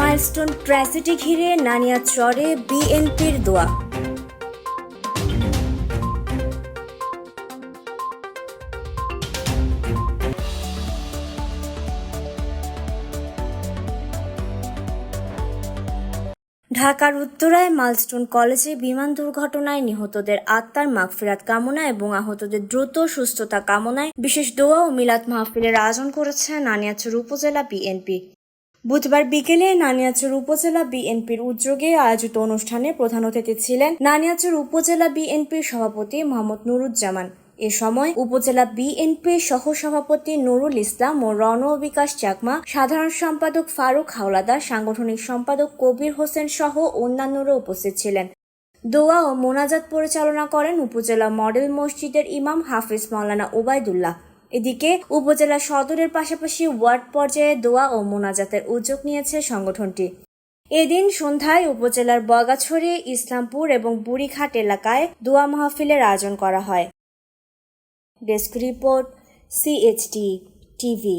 Milestone tragedy ঘিরে নানিয়া চরে বিএনপির দোয়া। ঢাকার উত্তরায় মাইলস্টোন কলেজে বিমান দুর্ঘটনায় নিহতদের আত্মার মাগফিরাত কামনা এবং আহতদের দ্রুত সুস্থতা কামনায় বিশেষ দোয়া ও মিলাদ মাহফিলের আয়োজন করেছে নানিয়াচর উপজেলা বিএনপি। বুধবার বিকেলে নানিয়াচর উপজেলা বিএনপির উদ্যোগে আয়োজিত অনুষ্ঠানে প্রধান অতিথি ছিলেন নানিয়াচর উপজেলা বিএনপির সভাপতি মোহাম্মদ নুরুজ্জামান। এ সময় উপজেলা বিএনপির সহসভাপতি নুরুল ইসলাম ও রণ বিকাশ চাকমা, সাধারণ সম্পাদক ফারুক হাওলাদার, সাংগঠনিক সম্পাদক কবির হোসেন সহ অন্যান্যরা উপস্থিত ছিলেন। দোয়া ও মোনাজাত পরিচালনা করেন উপজেলা মডেল মসজিদের ইমাম হাফিজ মাওলানা ওবায়দুল্লাহ। এদিকে উপজেলা সদরের পাশাপাশি ওয়ার্ড পর্যায়ে দোয়া ও মোনাজাতের উদ্যোগ নিয়েছে সংগঠনটি। এদিন সন্ধ্যায় উপজেলার বগাছড়ি, ইসলামপুর এবং বুড়িঘাট এলাকায় দোয়া মাহফিলের আয়োজন করা হয়। Desk report CHT TV